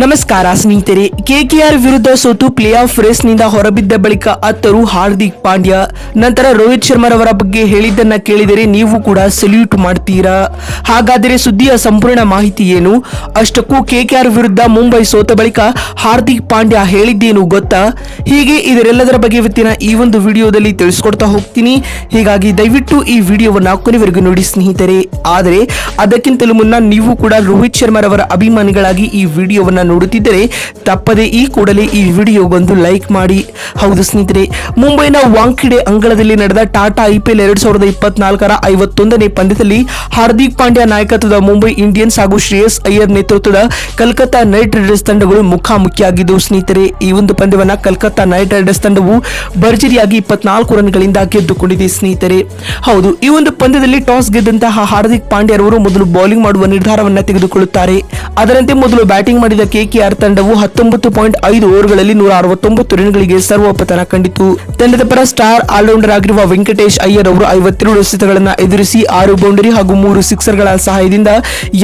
ನಮಸ್ಕಾರ ಸ್ನೇಹಿತರೆ ಕೆಕೆಆರ್ ವಿರುದ್ಧ ಸೋತು ಪ್ಲೇ ಆಫ್ ರೇಸ್ನಿಂದ ಹೊರಬಿದ್ದ ಬಳಿಕ ಅತ್ತರು ಹಾರ್ದಿಕ್ ಪಾಂಡ್ಯ, ನಂತರ ರೋಹಿತ್ ಶರ್ಮರವರ ಬಗ್ಗೆ ಹೇಳಿದ್ದನ್ನ ಕೇಳಿದರೆ ನೀವು ಕೂಡ ಸಲ್ಯೂಟ್ ಮಾಡ್ತೀರಾ? ಹಾಗಾದರೆ ಸುದ್ದಿಯ ಸಂಪೂರ್ಣ ಮಾಹಿತಿ ಏನು? ಅಷ್ಟಕ್ಕೂ ಕೆಕೆಆರ್ ವಿರುದ್ಧ ಮುಂಬೈ ಸೋತ ಬಳಿಕ ಹಾರ್ದಿಕ್ ಪಾಂಡ್ಯ ಹೇಳಿದ್ದೇನು ಗೊತ್ತಾ? ಹೀಗೆ ಇದರೆಲ್ಲದರ ಬಗ್ಗೆ ಇವತ್ತಿನ ಈ ಒಂದು ವಿಡಿಯೋದಲ್ಲಿ ತಿಳಿಸ್ಕೊಡ್ತಾ ಹೋಗ್ತೀನಿ. ಹೀಗಾಗಿ ದಯವಿಟ್ಟು ಈ ವಿಡಿಯೋವನ್ನು ಕೊನೆವರೆಗೂ ನೋಡಿ ಸ್ನೇಹಿತರೆ. ಆದರೆ, ಅದಕ್ಕಿಂತಲೂ ಮುನ್ನ ನೀವು ಕೂಡ ರೋಹಿತ್ ಶರ್ಮರವರ ಅಭಿಮಾನಿಗಳಾಗಿ ಈ ವಿಡಿಯೋವನ್ನ ನೋಡುತ್ತಿದ್ದರೆ ತಪ್ಪದೆ ಈ ಕೂಡಲೇ ಈ ವಿಡಿಯೋಗೊಂದು ಲೈಕ್ ಮಾಡಿ. ಹೌದು ಸ್ನೇಹಿತರೆ, ಮುಂಬೈನ ವಾಂಖಿಡೆ ಅಂಗಳದಲ್ಲಿ ನಡೆದ ಟಾಟಾ ಐಪಿಎಲ್ ಎರಡ್ ಸಾವಿರದ ಇಪ್ಪತ್ನಾಲ್ಕರ ಐವತ್ತೊಂದನೇ ಪಂದ್ಯದಲ್ಲಿ ಹಾರ್ದಿಕ್ ಪಾಂಡ್ಯ ನಾಯಕತ್ವದ ಮುಂಬೈ ಇಂಡಿಯನ್ಸ್ ಹಾಗೂ ಶ್ರೇಯಸ್ ಅಯ್ಯರ್ ನೇತೃತ್ವದ ಕಲ್ಕತ್ತಾ ನೈಟ್ ರೈಡರ್ಸ್ ತಂಡಗಳು ಮುಖಾಮುಖಿಯಾಗಿದ್ದವು ಸ್ನೇಹಿತರೆ, ಈ ಒಂದು ಪಂದ್ಯವನ್ನ ಕಲ್ಕತ್ತಾ ನೈಟ್ ರೈಡರ್ಸ್ ತಂಡವು ಭರ್ಜರಿಯಾಗಿ ಇಪ್ಪತ್ನಾಲ್ಕು ರನ್ಗಳಿಂದ ಗೆದ್ದುಕೊಂಡಿದೆ ಸ್ನೇಹಿತರೆ. ಹೌದು, ಈ ಒಂದು ಪಂದ್ಯದಲ್ಲಿ ಟಾಸ್ ಗೆದ್ದಂತಹ ಹಾರ್ದಿಕ್ ಪಾಂಡ್ಯ ಅವರು ಮೊದಲು ಬೌಲಿಂಗ್ ಮಾಡುವ ನಿರ್ಧಾರವನ್ನು ತೆಗೆದುಕೊಳ್ಳುತ್ತಾರೆ. ಅದರಂತೆ ಮೊದಲು ಬ್ಯಾಟಿಂಗ್ ಮಾಡಿದ ಕೆಕೆಆರ್ ತಂಡವು ಹತ್ತೊಂಬತ್ತು ಪಾಯಿಂಟ್ ಐದು ಓವರ್ಗಳಲ್ಲಿ ನೂರ ಅರವತ್ತೊಂಬತ್ತು ರನ್ಗಳಿಗೆ ಸರ್ವೋಪತನ ಕಂಡಿತು. ತಂಡದ ಪರ ಸ್ಟಾರ್ ಆಲ್ರೌಂಡರ್ ಆಗಿರುವ ವೆಂಕಟೇಶ್ ಅಯ್ಯರ್ ಅವರು ಐವತ್ತೆರಡು ಎಸೆತಗಳನ್ನು ಎದುರಿಸಿ ಆರು ಬೌಂಡರಿ ಹಾಗೂ ಮೂರು ಸಿಕ್ಸರ್ಗಳ ಸಹಾಯದಿಂದ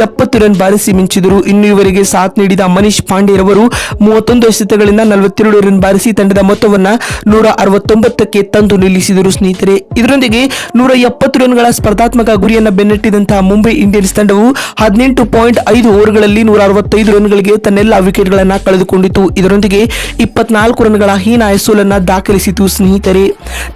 ಎಪ್ಪತ್ತು ರನ್ ಬಾರಿಸಿ ಮಿಂಚಿದರು. ಇನ್ನು ಇವರಿಗೆ ಸಾಥ್ ನೀಡಿದ ಮನೀಶ್ ಪಾಂಡೆರವರು ಮೂವತ್ತೊಂದು ಎಸೆತಗಳಿಂದ ನಲವತ್ತೆರಡು ರನ್ ಬಾರಿಸಿ ತಂಡದ ಮೊತ್ತವನ್ನ ನೂರ ಅರವತ್ತೊಂಬತ್ತಕ್ಕೆ ತಂದು ನಿಲ್ಲಿಸಿದರು. ಸ್ನೇಹಿತರೆ, ಇದರೊಂದಿಗೆ ನೂರ ಎಪ್ಪತ್ತು ರನ್ಗಳ ಸ್ಪರ್ಧಾತ್ಮಕ ಗುರಿಯನ್ನ ಬೆನ್ನಟ್ಟಿದಂತಹ ಮುಂಬೈ ಇಂಡಿಯನ್ಸ್ ತಂಡವು ಹದಿನೆಂಟು ಪಾಯಿಂಟ್ ಐದು ಓವರ್ಗಳಲ್ಲಿ ನೂರ ಅರವತ್ತೈದು ರನ್ಗಳಿಗೆ ತನ್ನೆಲ್ಲ ವಿಕೆಟ್ಗಳನ್ನ ಕಳೆದುಕೊಂಡಿತು. ಇದರೊಂದಿಗೆ ಇಪ್ಪತ್ನಾಲ್ಕು ರನ್ಗಳ ಹೀನಾಯ ಸೋಲನ್ನ ದಾಖಲಿಸಿತು ಸ್ನೇಹಿತರೆ.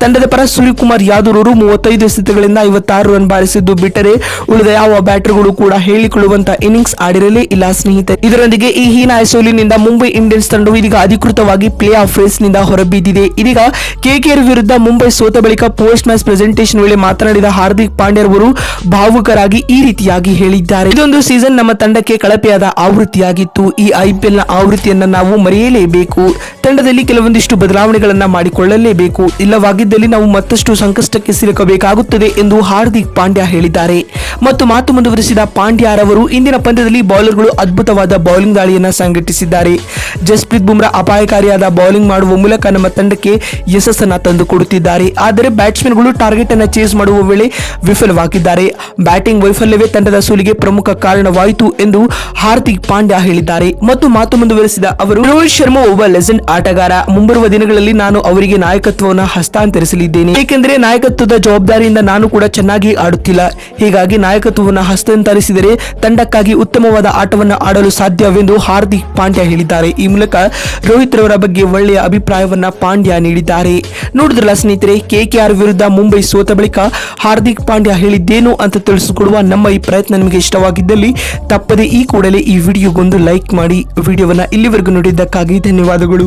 ತಂಡದ ಪರ ಸೂರ್ಯಕುಮಾರ್ ಕುಮಾರ್ ಅವರು ಮೂವತ್ತೈದು ಎಸೆತಗಳಿಂದ ಐವತ್ತಾರು ರನ್ ಬಾರಿಸಿದ್ದು ಬಿಟ್ಟರೆ ಉಳಿದ ಯಾವ ಬ್ಯಾಟರ್ಗಳು ಕೂಡ ಹೇಳಿಕೊಳ್ಳುವಂತಹ ಇನ್ನಿಂಗ್ಸ್ ಆಡಿರಲೇ ಇಲ್ಲ ಸ್ನೇಹಿತರೆ. ಇದರೊಂದಿಗೆ ಈ ಹೀನಾಯ ಸೋಲಿನಿಂದ ಮುಂಬೈ ಇಂಡಿಯನ್ಸ್ ತಂಡವು ಇದೀಗ ಅಧಿಕೃತವಾಗಿ ಪ್ಲೇ ಆಫ್ ರೇಸ್ನಿಂದ ಹೊರಬಿದ್ದಿದೆ ಇದೀಗ ಕೆಕೆಆರ್ ವಿರುದ್ಧ ಮುಂಬೈ ಸೋತ ಬಳಿಕ ಪೋಸ್ಟ್ ಮ್ಯಾಚ್ ಪ್ರೆಸೆಂಟೇಷನ್ ವೇಳೆ ಮಾತನಾಡಿದ ಹಾರ್ದಿಕ್ ಪಾಂಡ್ಯ ಅವರು ಭಾವುಕರಾಗಿ ಈ ರೀತಿಯಾಗಿ ಹೇಳಿದ್ದಾರೆ. ಇದೊಂದು ಸೀಸನ್ ನಮ್ಮ ತಂಡಕ್ಕೆ ಕಳಪೆಯಾದ ಆವೃತ್ತಿಯಾಗಿತ್ತು. ಈ ಐಪಿಎಲ್ನ ಆವೃತ್ತಿಯನ್ನ ನಾವು ಮರೆಯಲೇಬೇಕು. ತಂಡದಲ್ಲಿ ಕೆಲವೊಂದಿಷ್ಟು ಬದಲಾವಣೆಗಳನ್ನ ಮಾಡಿಕೊಳ್ಳಲೇಬೇಕು. ಇಲ್ಲವಾಗಿದ್ದಲ್ಲಿ ನಾವು ಮತ್ತಷ್ಟು ಸಂಕಷ್ಟಕ್ಕೆ ಸಿಲುಕಬೇಕಾಗುತ್ತದೆ ಎಂದು ಹಾರ್ದಿಕ್ ಪಾಂಡ್ಯ ಹೇಳಿದ್ದಾರೆ. ಮತ್ತು ಮಾತು ಮುಂದುವರಿಸಿದ ಪಾಂಡ್ಯರವರು ಇಂದಿನ ಪಂದ್ಯದಲ್ಲಿ ಬೌಲರ್ಗಳು ಅದ್ಭುತವಾದ ಬೌಲಿಂಗ್ ದಾಳಿಯನ್ನು ಸಂಘಟಿಸಿದ್ದಾರೆ. ಜಸ್ಪ್ರೀತ್ ಬುಮ್ರಾ ಅಪಾಯಕಾರಿಯಾದ ಬೌಲಿಂಗ್ ಮಾಡುವ ಮೂಲಕ ನಮ್ಮ ತಂಡಕ್ಕೆ ಯಶಸ್ಸನ್ನು ತಂದುಕೊಡುತ್ತಿದ್ದಾರೆ ಆದರೆ ಬ್ಯಾಟ್ಸ್ಮನ್ಗಳು ಟಾರ್ಗೆಟ್ ಅನ್ನು ಚೇಸ್ ಮಾಡುವ ವೇಳೆ ವಿಫಲವಾಗಿದ್ದಾರೆ. ಬ್ಯಾಟಿಂಗ್ ವೈಫಲ್ಯವೇ ತಂಡದ ಸೋಲಿಗೆ ಪ್ರಮುಖ ಕಾರಣವಾಯಿತು ಎಂದು ಹಾರ್ದಿಕ್ ಪಾಂಡ್ಯ ಹೇಳಿದ್ದಾರೆ. ಮತ್ತು ಮಾತು ಮುಂದುವರೆಸಿದ ಅವರು, ರೋಹಿತ್ ಶರ್ಮಾ ಒಬ್ಬ ಲೆಸೆಂಡ್ ಆಟಗಾರ. ಮುಂಬರುವ ದಿನಗಳಲ್ಲಿ ನಾನು ಅವರಿಗೆ ನಾಯಕತ್ವವನ್ನು ಹಸ್ತಾಂತರಿಸಲಿದ್ದೇನೆ. ಏಕೆಂದರೆ ನಾಯಕತ್ವದ ಜವಾಬ್ದಾರಿಯಿಂದ ನಾನು ಕೂಡ ಚೆನ್ನಾಗಿ ಆಡುತ್ತಿಲ್ಲ. ಹೀಗಾಗಿ ನಾಯಕತ್ವವನ್ನು ಹಸ್ತಾಂತರಿಸಿದರೆ ತಂಡಕ್ಕಾಗಿ ಉತ್ತಮವಾದ ಆಟವನ್ನು ಆಡಲು ಸಾಧ್ಯವೆಂದು ಹಾರ್ದಿಕ್ ಪಾಂಡ್ಯ ಹೇಳಿದ್ದಾರೆ. ಈ ಮೂಲಕ ರೋಹಿತ್ ರವರ ಬಗ್ಗೆ ಒಳ್ಳೆಯ ಅಭಿಪ್ರಾಯವನ್ನ ಪಾಂಡ್ಯ ನೀಡಿದ್ದಾರೆ. ನೋಡಿದ್ರಲ್ಲ ಸ್ನೇಹಿತರೆ ಕೆಕೆಆರ್ ವಿರುದ್ಧ ಮುಂಬೈ ಸೋತ ಬಳಿಕ ಹಾರ್ದಿಕ್ ಪಾಂಡ್ಯ ಹೇಳಿದ್ದೇನು ಅಂತ ತಿಳಿಸಿಕೊಡುವ ನಮ್ಮ ಈ ಪ್ರಯತ್ನ ನಿಮಗೆ ಇಷ್ಟವಾಗಿದ್ದಲ್ಲಿ ತಪ್ಪದೆ ಈ ಕೂಡಲೇ ಈ ವಿಡಿಯೋಗೊಂದು ಲೈಕ್ ಮಾಡಿ ವಿಡಿಯೋವನ್ನ ಇಲ್ಲಿವರೆಗೂ ನೋಡಿದ್ದಕ್ಕಾಗಿ ಧನ್ಯವಾದಗಳು.